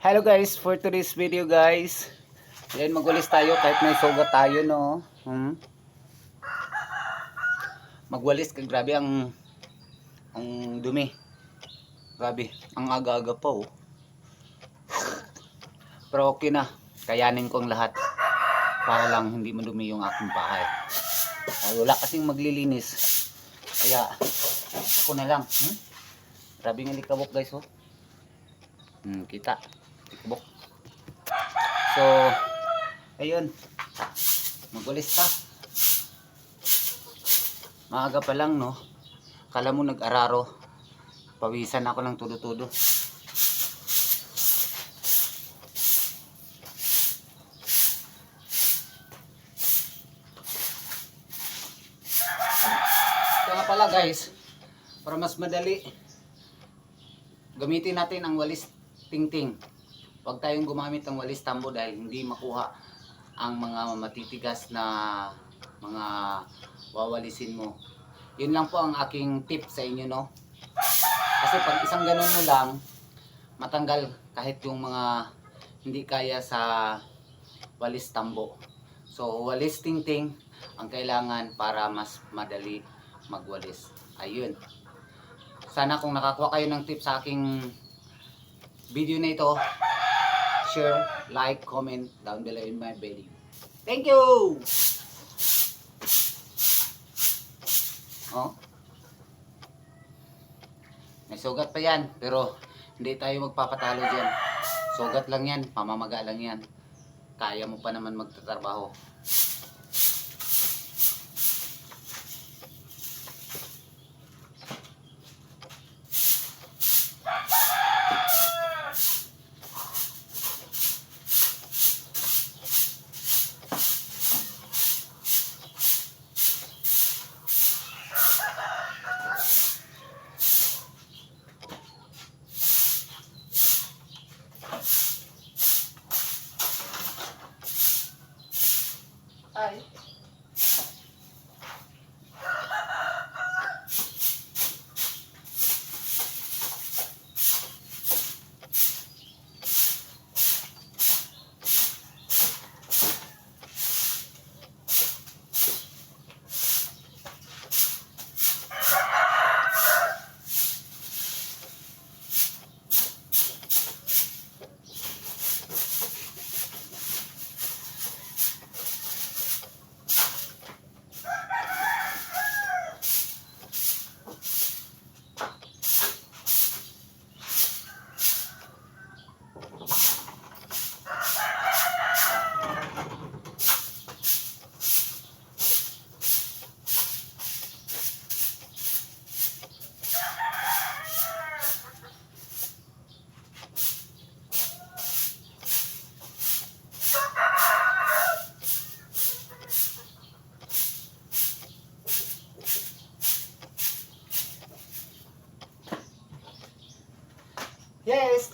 Hello guys, for today's video guys. Yan magwalis tayo kahit may sugat tayo no. Hmm? Magwalis grabe ang ang dumi. Grabe, ang aga-aga pa oh. Pero okay na. Kayanin ko ang lahat. Para lang hindi madumi yung aking bahay. Ah, wala kasing maglilinis. Kaya ako na lang. Hmm? Grabe nga likabok guys oh. Hmm, kita. Likabok. So, ayun. Magulis ka. Maaga pa lang no. Kala mo nag-araro. Pawisan ako ng tudo-tudo. Ito nga pala guys, para mas madali, gamitin natin ang walis tingting. Huwag tayong gumamit ng walis tambo dahil hindi makuha ang mga matitigas na mga wawalisin mo. Yun lang po ang aking tip sa inyo no. Kasi pag isang ganun mo lang, matanggal kahit yung mga hindi kaya sa walis tambo. So walis tingting ang kailangan para mas madali magwalis. Ayun. Sana kung nakakuha kayo ng tip sa aking video na ito, share, like, comment down below in my video. Thank you! Oh. May sugat pa yan, pero hindi tayo magpapatalo dyan. Sugat lang yan, pamamaga lang yan. Kaya mo pa naman magtatrabaho.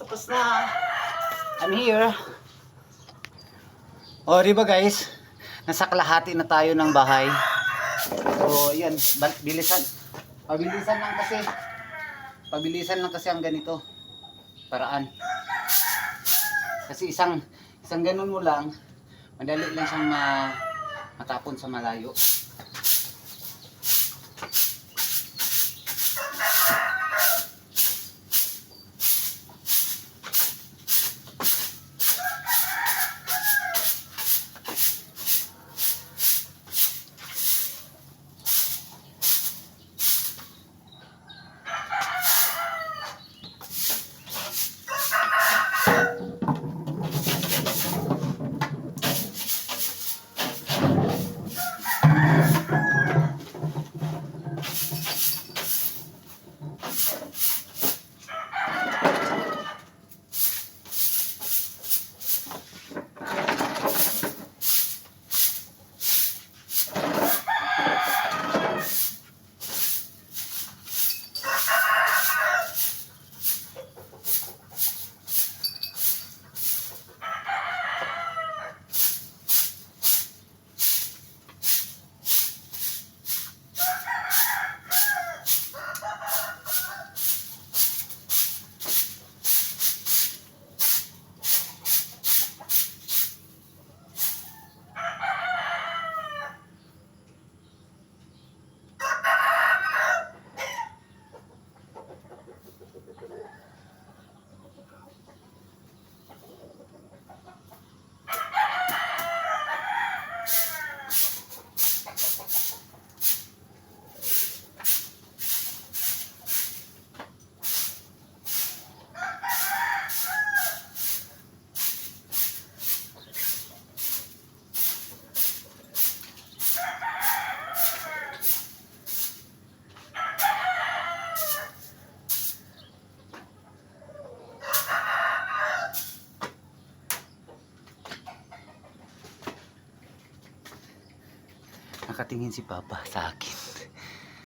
Tapos na. I'm here. O, di ba guys? Nasa kalahati na tayo ng bahay. So, yan. Bilisan. Pabilisan lang kasi. Pabilisan lang kasi ang ganito. Paraan. Kasi isang isang ganun mo lang, madali lang siyang ma, matapon sa malayo. Nakatingin si Papa sa akin.